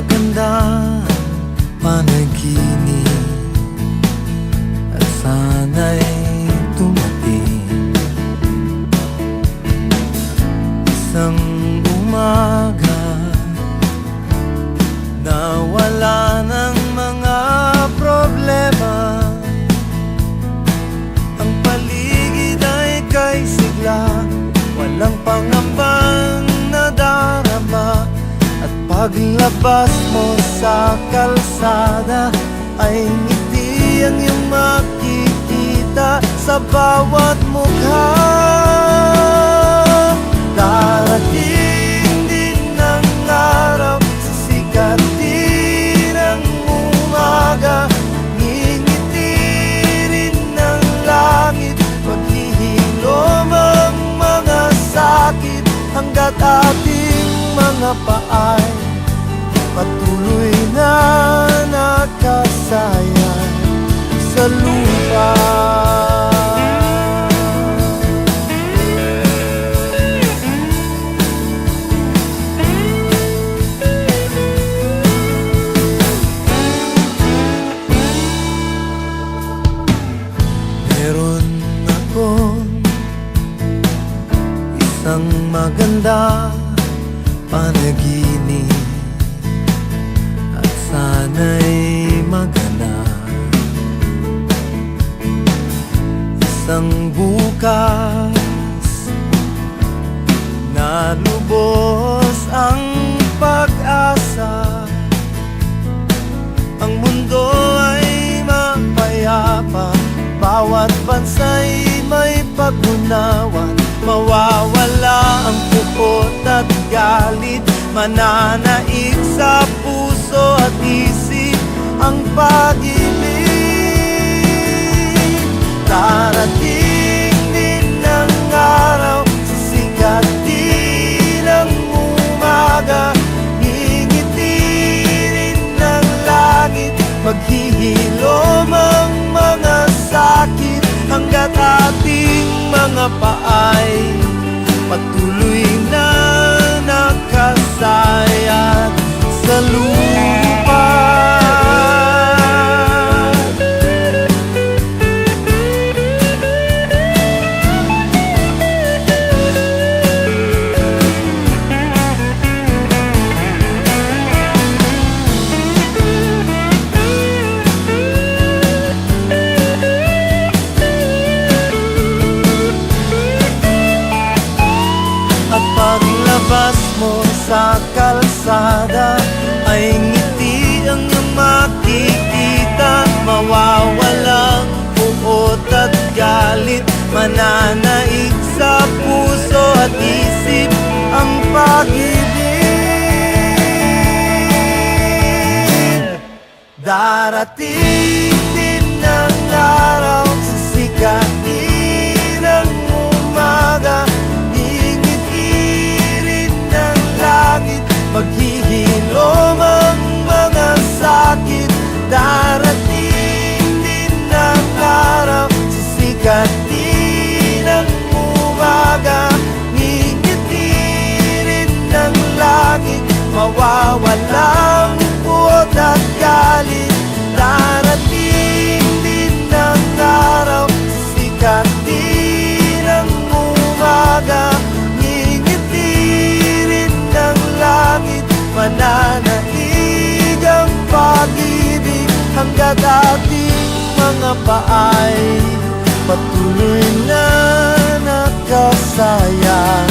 magandang panaginip. At sana'y tumating. Isang umaga paglabas mo sa kalsada Ay ngiti ang iyong makikita Sa bawat mukha. Darating din ang araw Sa sikat din ang umaga. Ngingiti rin ng langit Maghihilom ang mga sakit. Hanggat ating mga paay isang maganda panaginip. At sana'y maganap Isang bukas na lubos ang pag-asa. Ang mundo ay mapayapa. Bawat bansa'y may pagmunawan Mawawala ang pukot at galit. Mananaig sa puso at isip Ang pag-ibig. Darating din ang araw Sa sikat din ang umaga. Ngingiti rin ng langit Maghihilom ang mga sakit. Hanggat ating mga paay pag-ibig. Darating Hanggat ating mga paay Patuloy na nakasayang